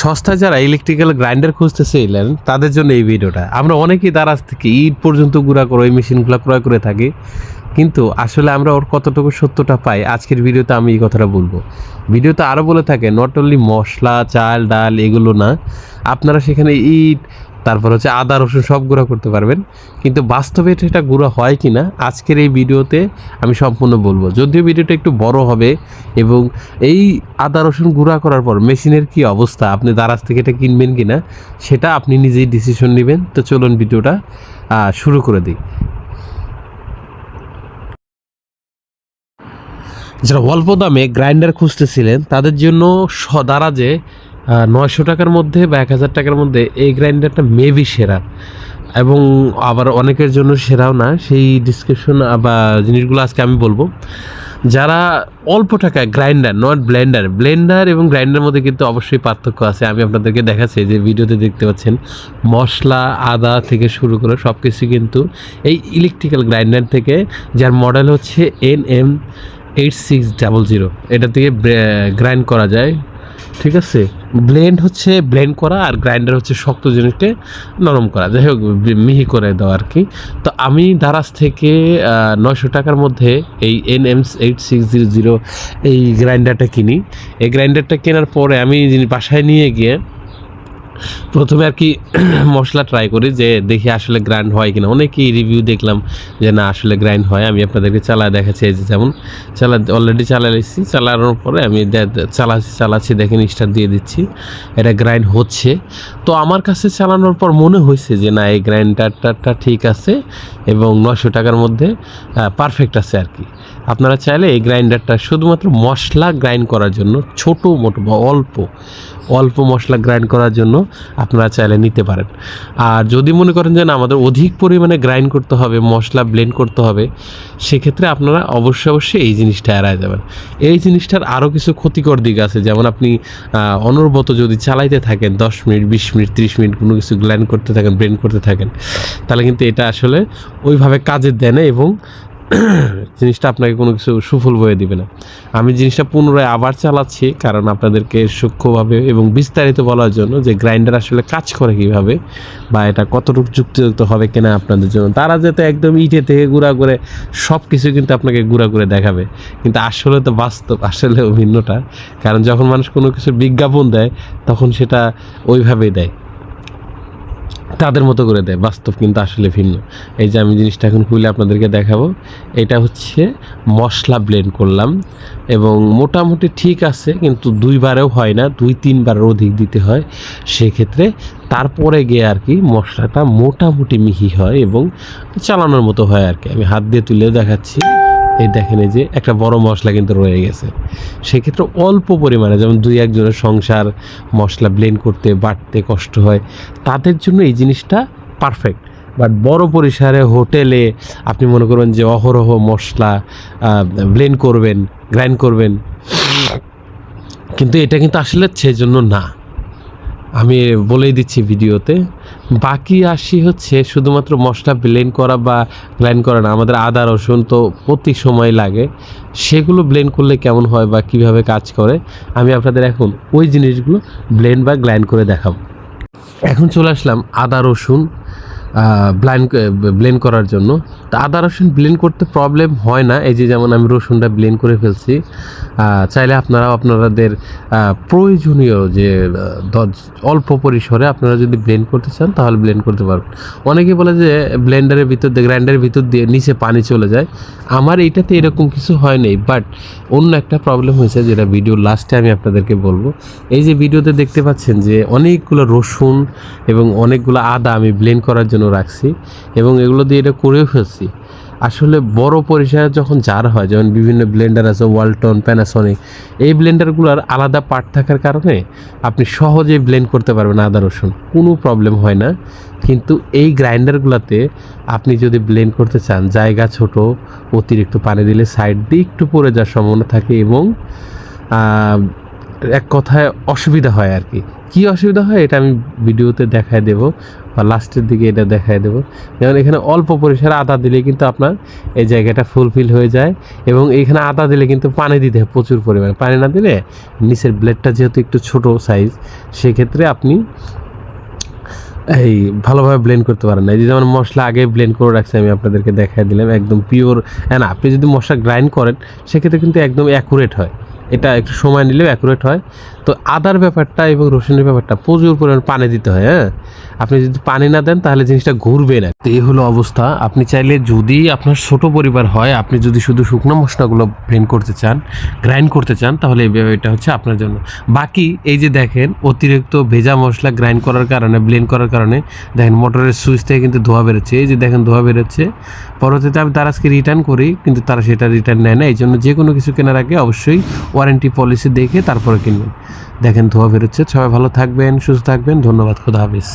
সস্তায় যারা electrical grinder খুঁজতেছিলেন তাদের জন্য এই ভিডিওটা। আমরা অনেকেই দারাজ থেকে ইট পর্যন্ত গুঁড়া করে, ওই মেশিনগুলো ক্রয় করে থাকি। কিন্তু আসলে আমরা ওর কতটুকু সত্যটা পাই, আজকের ভিডিওতে আমি এই কথাটা বলব। ভিডিওতে আরও বলে থাকে নট অনলি মশলা, চাল, ডাল, এগুলো না, আপনারা সেখানে ইট তারপর হচ্ছে আদা, রসুন সব গুঁড়া করতে পারবেন। কিন্তু বাস্তবে এটা গুঁড়া হয় কি না আজকের এই ভিডিওতে আমি সম্পূর্ণ বলব। যদিও ভিডিওটা একটু বড় হবে এবং এই আদা, রসুন গুঁড়া করার পর মেশিনের কি অবস্থা, আপনি দারাজ থেকে এটা কিনবেন কি না সেটা আপনি নিজেই ডিসিশন নেবেন। তো চলুন ভিডিওটা শুরু করে দিই। যারা অল্প দামে গ্রাইন্ডার খুঁজতেছিলেন, তাদের জন্য দারাজে নয়শো টাকার মধ্যে বা এক হাজার টাকার মধ্যে এই গ্রাইন্ডারটা মেবি সেরা। এবং আবার অনেকের জন্য সেরাও না, সেই ডিসক্রিপশন বা জিনিসগুলো আজকে আমি বলব। যারা অল্প টাকায় গ্রাইন্ডার নট ব্লেন্ডার ব্লেন্ডার এবং গ্রাইন্ডারের মধ্যে কিন্তু অবশ্যই পার্থক্য আছে। আমি আপনাদেরকে দেখাচ্ছি যে ভিডিওতে দেখতে পাচ্ছেন, মশলা, আদা থেকে শুরু করে সব কিছু কিন্তু এই ইলেকট্রিক্যাল গ্রাইন্ডার থেকে, যার মডেল হচ্ছে N M eight six double zero এটা থেকে গ্রাইন্ড করা যায়। ঠিক আছে? ব্লেন্ড হচ্ছে ব্লেন্ড করা আর গ্রাইন্ডার হচ্ছে শক্ত জিনিসকে নরম করা। যাই হোক মিহি করে দেওয়া আর কি তো আমি দারাজ থেকে নয়শো টাকার মধ্যে এই N M eight six zero zero এই গ্রাইন্ডারটা কিনি। এই গ্রাইন্ডারটা কেনার পরে আমি বাসায় নিয়ে গিয়ে প্রথমে আর কি মশলা ট্রাই করি যে দেখি আসলে গ্রাইন্ড হয় কিনা। অনেকেই রিভিউ দেখলাম যে না, আসলে গ্রাইন্ড হয়। আমি আপনাদেরকে চালা দেখাচ্ছি এই যে যেমন চালা অলরেডি চালাইছি। চালানোর পরে আমি চালাচ্ছি চালাচ্ছি, দেখেন স্টার্ট দিয়ে দিচ্ছি। এটা গ্রাইন্ড হচ্ছে। তো আমার কাছে চালানোর পর মনে হয়েছে যে না, এই গ্রাইন্ডারটা ঠিক আছে এবং নশো টাকার মধ্যে পারফেক্ট আছে আর কি। আপনারা চাইলে এই গ্রাইন্ডারটা শুধুমাত্র মশলা গ্রাইন্ড করার জন্য, ছোট মোটো বা অল্প অল্প মশলা গ্রাইন্ড করার জন্য আপনারা চাইলে নিতে পারেন। আর যদি মনে করেন যে না, আমাদের অধিক পরিমাণে গ্রাইন্ড করতে হবে, মশলা ব্লেন্ড করতে হবে, সেক্ষেত্রে আপনারা অবশ্যই অবশ্যই এই জিনিসটা এড়ায় যাবেন। এই জিনিসটার আরও কিছু ক্ষতিকর দিক আছে, যেমন আপনি অনবরত যদি চালাইতে থাকেন, দশ মিনিট, বিশ মিনিট, ত্রিশ মিনিট কোনো কিছু গ্রাইন্ড করতে থাকেন ব্লেন্ড করতে থাকেন, তাহলে কিন্তু এটা আসলে ওইভাবে কাজে দেয় না এবং জিনিসটা আপনাকে কোনো কিছু সুফল বয়ে দিবে না। আমি জিনিসটা পুনরায় আবার চালাচ্ছি, কারণ আপনাদেরকে সূক্ষ্মভাবে এবং বিস্তারিত বলার জন্য যে গ্রাইন্ডার আসলে কাজ করে কীভাবে বা এটা কতটুকু যুক্তিযুক্ত হবে কিনা আপনাদের জন্য। তারা যাতে একদম ইটে থেকে গুঁড়া করে সব কিছু কিন্তু আপনাকে গুঁড়া করে দেখাবে। কিন্তু আসলে তো বাস্তব, আসলে ভিন্নটা কারণ যখন মানুষ কোনো কিছু বিজ্ঞাপন দেয়, তখন সেটা ওইভাবেই দেয়। তাদের মতো করে দেয়। বাস্তব কিন্তু আসলে ভিন্ন। এই যে আমি জিনিসটা এখন খুলে আপনাদেরকে দেখাবো, এটা হচ্ছে মশলা ব্লেন্ড করলাম এবং মোটামুটি ঠিক আছে, কিন্তু দুইবারেও হয় না, দুই তিনবারের অধিক দিতে হয়। সেক্ষেত্রে তারপরে গিয়ে আর কি মশলাটা মোটামুটি মিহি হয় এবং চালানোর মতো হয় আর কি। আমি হাত দিয়ে তুলে দেখাচ্ছি। এই দেখেন যে একটা বড় মশলা কিন্তু রয়ে গেছে। সেক্ষেত্রে অল্প পরিমাণে যেমন দুই একজনের সংসার, মশলা ব্লেন্ড করতে, বাড়তে কষ্ট হয়, তাদের জন্য এই জিনিসটা পারফেক্ট বাট বড় পরিসরে হোটেলে আপনি মনে করবেন যে অহরহ মশলা ব্লেন্ড করবেন গ্রাইন্ড করবেন। কিন্তু এটা কিন্তু আসলে সেই জন্য না। আমি বলেই দিচ্ছি ভিডিওতে। বাকি আসি হচ্ছে শুধুমাত্র মশলা ব্লেন্ড করা বা গ্রাইন্ড করা না, আমাদের আদা, রসুন তো প্রতি সময় লাগে। সেগুলো ব্লেন্ড করলে কেমন হয় বা কীভাবে কাজ করে, আমি আপনাদের এখন ওই জিনিসগুলো ব্লেন্ড বা গ্রাইন্ড করে দেখাবো। এখন চলে আসলাম আদা, রসুন ব্লাইন্ড ব্লেন্ড করার জন্য। তো আদা রসুন ব্লেন্ড করতে প্রবলেম হয় না। এই যে যেমন আমি রসুনটা ব্লেন্ড করে ফেলছি চাইলে আপনারাও আপনাদের প্রয়োজনীয় যে অল্প পরিসরে আপনারা যদি ব্লেন্ড করতে চান, তাহলে ব্লেন্ড করতে পারবেন। অনেকে বলে যে ব্লেন্ডারের ভিতর দিয়ে গ্রাইন্ডারের ভিতর দিয়ে নিচে পানি চলে যায়। আমার এইটাতে এরকম কিছু হয় নাই বাট অন্য একটা প্রবলেম হয়েছে যেটা ভিডিও লাস্টে আমি আপনাদেরকে বলব। এই যে ভিডিওতে দেখতে পাচ্ছেন যে, অনেকগুলো রসুন এবং অনেকগুলো আদা আমি ব্লেন্ড করার জন্য রাখছি এবং এগুলো দিয়ে এটা করেও ফেলছি। আসলে বড় পরিসরে যখন জার হয়, যেমন বিভিন্ন ব্লেন্ডার আছে ওয়ালটন প্যানাসনিক এই ব্লেন্ডারগুলোর আলাদা পার্ট থাকার কারণে আপনি সহজেই ব্লেন্ড করতে পারবেন আদা, রসুন, কোনো প্রবলেম হয় না। কিন্তু এই গ্রাইন্ডারগুলোতে আপনি যদি ব্লেন্ড করতে চান, জায়গা ছোট, অতিরিক্ত পানি দিলে সাইড দিয়ে একটু পড়ে যাওয়ার সম্ভাবনা থাকে এবং এক কথায় অসুবিধা হয় আর কি। কী অসুবিধা হয় এটা আমি ভিডিওতে দেখায় দেব বা লাস্টের দিকে এটা দেখায় দেব। যেমন এখানে অল্প পরিসরে আদা দিলে কিন্তু আপনার এই জায়গাটা ফুলফিল হয়ে যায় এবং এখানে আদা দিলে কিন্তু পানি দিতে হয় প্রচুর পরিমাণে। পানি না দিলে নিচের ব্লেডটা যেহেতু একটু ছোট সাইজ সেক্ষেত্রে আপনি এই ভালোভাবে ব্লেন্ড করতে পারেন না। এই যে যেমন মশলা আগে ব্লেন্ড করে রাখছি, আমি আপনাদেরকে দেখাই দিলাম, একদম পিওর না আপনি যদি মশলা গ্রাইন্ড করেন, সেক্ষেত্রে কিন্তু একদম অ্যাকুরেট হয়। এটা একটু সময় নিলেও অ্যাকুরেট হয়। তো আদার ব্যাপারটা এবং রসুনের ব্যাপারটা প্রচুর পরিমাণ পানি দিতে হয় হ্যাঁ? আপনি যদি পানি না দেন, তাহলে জিনিসটা ঘুরবে না। তো এই হলো অবস্থা। আপনি চাইলে যদি আপনার ছোট পরিবার হয়, আপনি যদি শুধু শুকনো মশলাগুলো ব্লেন্ড করতে চান গ্রাইন্ড করতে চান, তাহলে এটা হচ্ছে আপনার জন্য। বাকি এই যে দেখেন, অতিরিক্ত ভেজা মশলা গ্রাইন্ড করার কারণে ব্লেন্ড করার কারণে, দেখেন মোটরের সুইচ থেকে কিন্তু ধোয়া বেরোচ্ছে। এই যে দেখেন ধোয়া বেরোচ্ছে। পরবর্তীতে আমি তার আজকে রিটার্ন করি, কিন্তু তারা সেটা রিটার্ন নেয় না। এই জন্য যে কোনো কিছু কেনার আগে অবশ্যই ওয়ারেন্টি পলিসি দেখে তারপরে কিনবেন। দেখেন ধোয়া বেরোচ্ছে, সবাই ভালো থাকবেন, সুস্থ থাকবেন, ধন্যবাদ, খুদা হাফিজ।